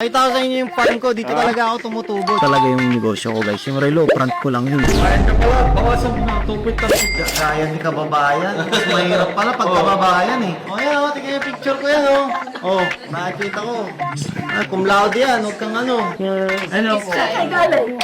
Nakita ko sa inyo yung farm ko, dito talaga ako tumutubo. Talaga yung negosyo ko guys. Yung relo, front ko lang yun. Kain ka pala, bawasan mo na 2.3. Kaya hindi ka babayan. Mas mahirap pala pag kababayan eh. O yan o, tingnan yung picture ko yan o. Oh, nakikita ko. Ah, cum laude yan, huwag kang ano. Ano po?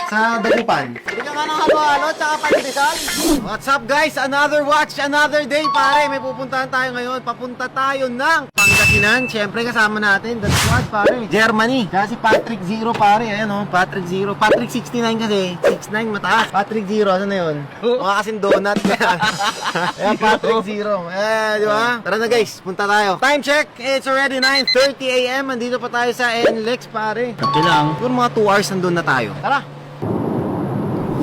Sa Dagupan. Hindi ka nga ng halo-halo, tsaka pandesal. What's up guys? Another watch, another day pare. May pupuntahan tayo ngayon. Papunta tayo ng Pangasinan. Siyempre kasama natin, that's what pare. Germany. Kasi Patrick Zero pare. Ayan o, Patrick Zero. Patrick 69 kasi. 69 mataas. Patrick Zero, ano na yun? Mukha kasing donut. Ayan, Patrick Zero. Eh, di ba? Tara na guys, punta tayo. Time check, it's already 9.30 a.m. Andito pa tayo sa NLEX pare. Kapi lang. Siguro mga 2 hours nandun na tayo. Tara!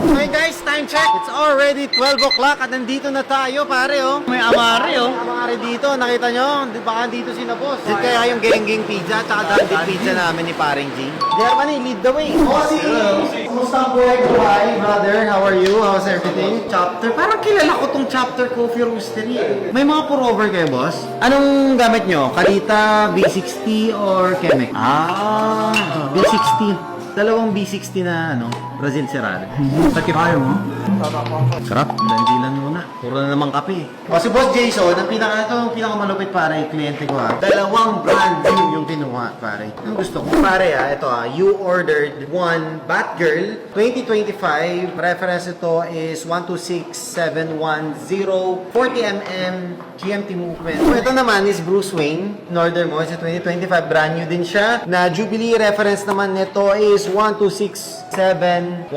Okay guys, time check. It's already 12 o'clock at nandito na tayo pare oh. May amare oh. May amare dito, nakita nyo? Di ba dito sila boss? Dito kaya yung Gengging Pizza at saka Dandy Pizza namin ni paring G. Germany, lead the way. Oh, si... Kumusta ang buhay? Hi, brother. How are you? How's everything? Chapter. Parang kilala ko tong Chapter Coffee Roastery. May mga pour-over kayo, boss? Anong gamit nyo? Kalita, B60 or Chemex? Ah, B60. Dalawang B60 na ano, Brazil Cerrado. Sakit kayo mo? Sarap, dandilan muna. Puro na naman kape. O si Boss Jason, ang pinaka ito, ang pinakamalupit pare, kliyente ko ha. Dalawang brand new yung kinuha pare. Ang gusto ko pare ha, ito ha, you ordered one Batgirl 2025. Reference ito is 126710 40mm GMT movement. So ito naman is Bruce Wayne. In order mo, sa 2025, brand new din siya. Na Jubilee reference naman nito is 126710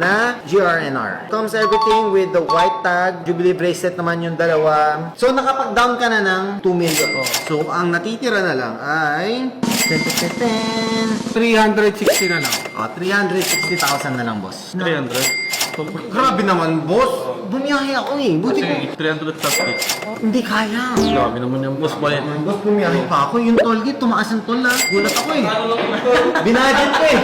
na GRNR. Comes everything with the white tag. Jubilee bracelet naman yung dalawa. So nakapag-down ka na ng 2 million. So ang natitira na lang ay... 10, 360 na lang. Oh, 360,000 na lang, boss. 300. Grabe naman, boss. Bumiyahe ako eh. Buti ko. Kasi 330. Hindi kaya. Grabe naman yung boss. Bayad. Boss, bumiyahe pa ako. Yung toll gate, tumaas ang toll ah. Gulat ako eh. Binadget ko eh.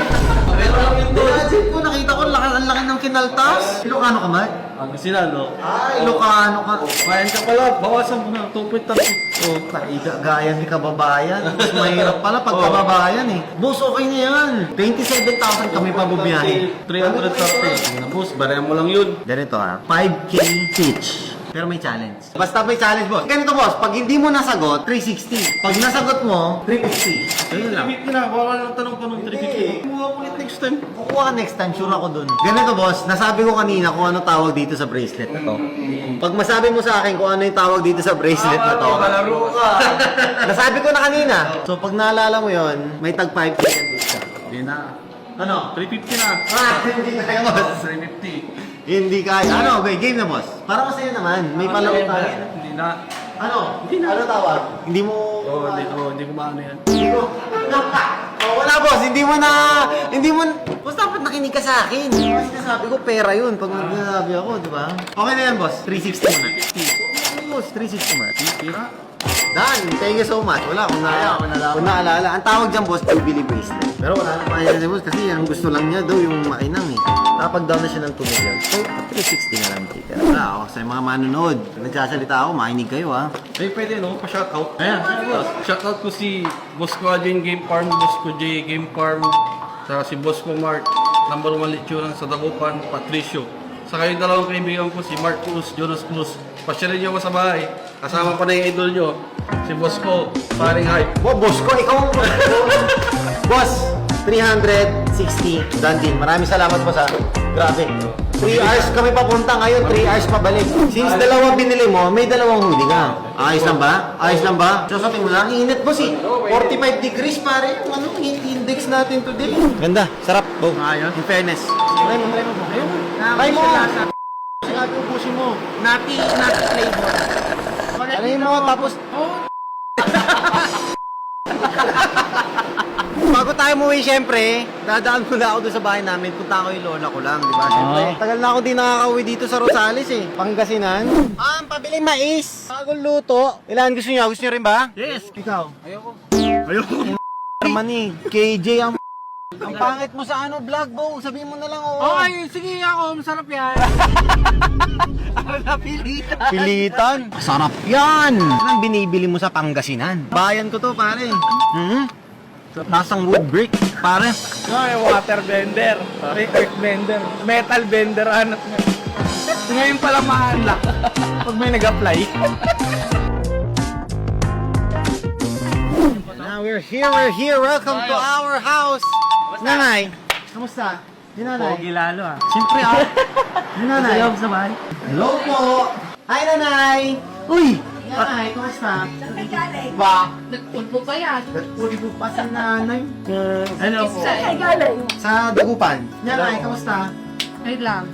Binadget ko, nakita ko, laki, ang laki ng kinaltas. Ilocano ka ba? Ang sinalo. Ah, Ilocano ka. Kain ka pala, bawasan mo na 2.3. Oh, kaiga, gaya ni kababayan. Mas mahirap pala pag kababayan eh. Boss, okay na yan. 27,000 kami pa bumiyahe. 330. Na boss, baraya mo lang yun. Ganito ha, 5K each. Pero may challenge. Basta may challenge, boss. Ganito, boss. Pag hindi mo nasagot, 360. Pag nasagot mo, 350. Ganun lang. 350 na, baka lang tanong pa nung 350. Kumuha ko ulit next time. Kukuha ka next time, sure ako dun. Ganito, boss. Nasabi ko kanina kung ano tawag dito sa bracelet na to. Pag masabi mo sa akin kung ano yung tawag dito sa bracelet na to. Kalaro ka. Nasabi ko na kanina. So, pag naalala mo yon, may tag 5K ka dito. Hindi na. Ano? 350 na. Ah, hindi kaya, boss. 350. Hindi kaya. Ano? Okay, game na, boss. Para masaya naman. May palaro tayo. Hindi na. Ano? Ano tawag? Hindi mo... Oo, hindi ko, hindi ko maano yan. Hindi ko... oh, wala boss, hindi mo na... Hindi mo... Boss, dapat nakinig ka sa akin. Kasi nasabi ko, pera yun pag nagsasabi ako, di ba? Okay na yan, boss. 360 mo na. Boss, 360 mo na. Tira. Done. Thank you so much. Wala, kung na, kung naalala. Ang tawag dyan, boss, Jubilee Bracelet. Pero wala na pa yan, boss, kasi ang gusto lang niya daw yung makinang eh. Nakapag down na siya ng 2 million. So, 360 na lang tita. Wala ako sa mga manonood. Pag nagsasalita ako, makinig kayo ah. Eh, pwede no? Pa-shoutout. Ayan, boss. Shoutout ko si Boss ko Adrian Game Farm, Boss ko J Game Farm, saka si Boss ko Mark, number one lechurang sa Dagupan, Patricio. Saka yung dalawang kaibigan ko, si Mark Cruz, Jonas Cruz. Pasyalin niyo ako sa bahay. Kasama pa na yung idol nyo, si Boss ko, paring hype. Wow, boss ko, ikaw boss. 360 done. Maraming salamat po sa grabe. 3 hours kami papunta ngayon, 3 hours pabalik. Since dalawa binili mo, may dalawang huli ka. Ayos lang ba? Ayos lang ba? Susutin mo lang, init boss eh. 45 degrees pare yung ano, in- index natin today. Ganda, sarap. Oh, Ayos. in fairness. Try mo, try mo. Ayun. Try mo. Sinabi ubusin mo. Nati, nati flavor. Try mo, tapos Bago tayo umuwi, syempre, dadaan muna ako doon sa bahay namin. Punta ko yung lola ko lang, di ba? Syempre, tagal na ako di nakakauwi dito sa Rosales eh. Pangasinan. Ma'am, pabili mais. Bagong luto. Ilan gusto niyo? Gusto niyo rin ba? Yes! Ikaw. Ayoko. Ayoko. Armani, KJ ang ang pangit mo sa ano vlog, Bo. Sabihin mo na lang, oo. Okay, sige ako, masarap yan. Napilitan. Pilitan. Sarap yan. Anong binibili mo sa Pangasinan? Bayan ko to, pare. Hmm? Lasang wood brick, pare. No, may water bender. May earth bender. Metal bender, nga. Ngayon pala mahal Pag may nag-apply. Now we're here, we're here. Welcome to our house. Nanay, kamusta? Di nanay. Pogi lalo ah. Siyempre ah. Di nanay. sa bahay. Hello po. Hi nanay. Uy. Nanay, kamusta? Ba? Nagpulpo pa yan. Nagpulbo pa si nanay. Ano po? Saan galing? Sa Dagupan. Nanay, kamusta? Ay lang.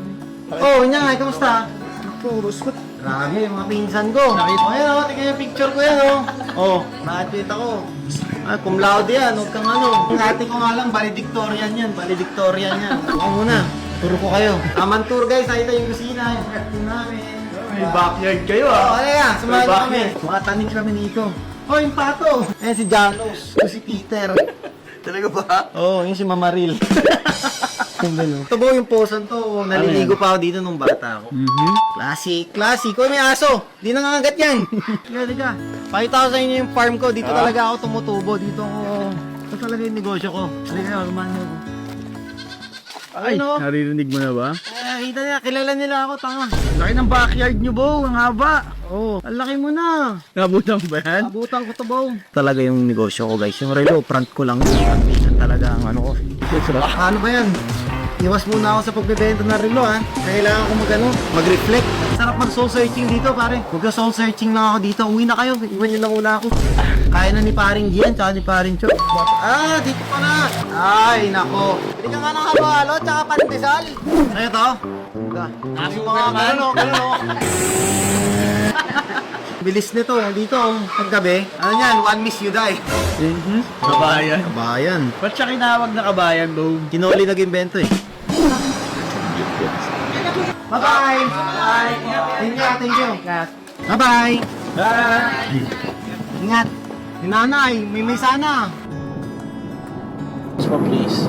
Oh, nanay, kamusta? Puros ko. Grabe, mga pinsan ko. Nakita ko yan, oh. Tingnan yung picture ko yan, oh. Oh, nakakita ko. Ay, cum laude yan, huwag kang ano. Dati ko nga lang, valedictorian yan, valedictorian yan. Ako muna, turo ko kayo. Aman tour guys, nakita yung kusina, yung curtain namin. May backyard kayo Oo, ah. ano yan, sumali May kami. Makatanig kami nito. Oh, yung pato. Eh, si Janos. Ito si Peter. Talaga ba? Oo, oh, yung si Mamaril. Ito po yung posan to. Naliligo pa ako dito nung bata ako. Mhm. Classic, classic. Uy, may aso. Di nangangagat yan. Liga, liga. Pakita ko sa inyo yung farm ko. Dito talaga ako tumutubo. Dito ako. Ito talaga yung negosyo ko. Halika, kumain ako. Ay, Ano? naririnig mo na ba? Eh, kita nila. Kilala nila ako, tanga. Laki ng backyard nyo, Bo. Ang haba. Oo. Oh, ang laki mo na. Nabutan ba yan? Abutan ko to, Bow. Talaga yung negosyo ko, guys. Yung relo, front ko lang. Minsan talaga ang ano ko. Ano ba yan? Iwas muna ako sa pagbebenta ng relo, ha? Kailangan ko mag, ano, mag-reflect. Sarap mag soul searching dito, pare. Huwag ka soul searching lang ako dito. Uwi na kayo. Iwan nyo na muna ako. Kaya na ni paring Gian, tsaka ni paring Chok. Ah, dito pa na. Ay, nako. Hindi ka nga ng halo-halo, tsaka pandesal. Ano to? Nasa mga ano, ano. Bilis nito, dito, paggabi. Ano yan, one miss you die. Mhm. Kabayan. Kabayan. Ba't siya kinawag na kabayan, Bo? Kinoli nag-invento eh. Bye-bye! Bye! Thank you, thank you. Bye-bye! Bye! Ingat! Yung nanay, may may sana. So, please.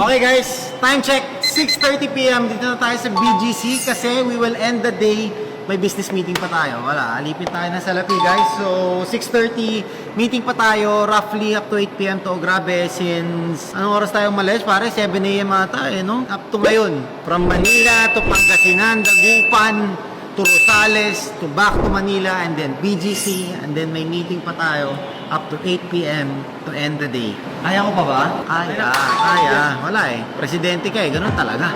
Okay guys, time check, 6.30pm. Dito na tayo sa BGC kasi we will end the day may business meeting pa tayo. Wala, alipin tayo ng salapi guys. So, 6.30, meeting pa tayo, roughly up to 8pm to. Grabe, since, anong oras tayo umalis? Pare, 7am ata eh, no? Up to ngayon. From Manila to Pangasinan, Dagupan, to Rosales, to back to Manila, and then BGC, and then may meeting pa tayo up to 8pm to end the day. Kaya ko pa ba? Kaya, kaya. Wala eh. Presidente ka eh, ganun talaga.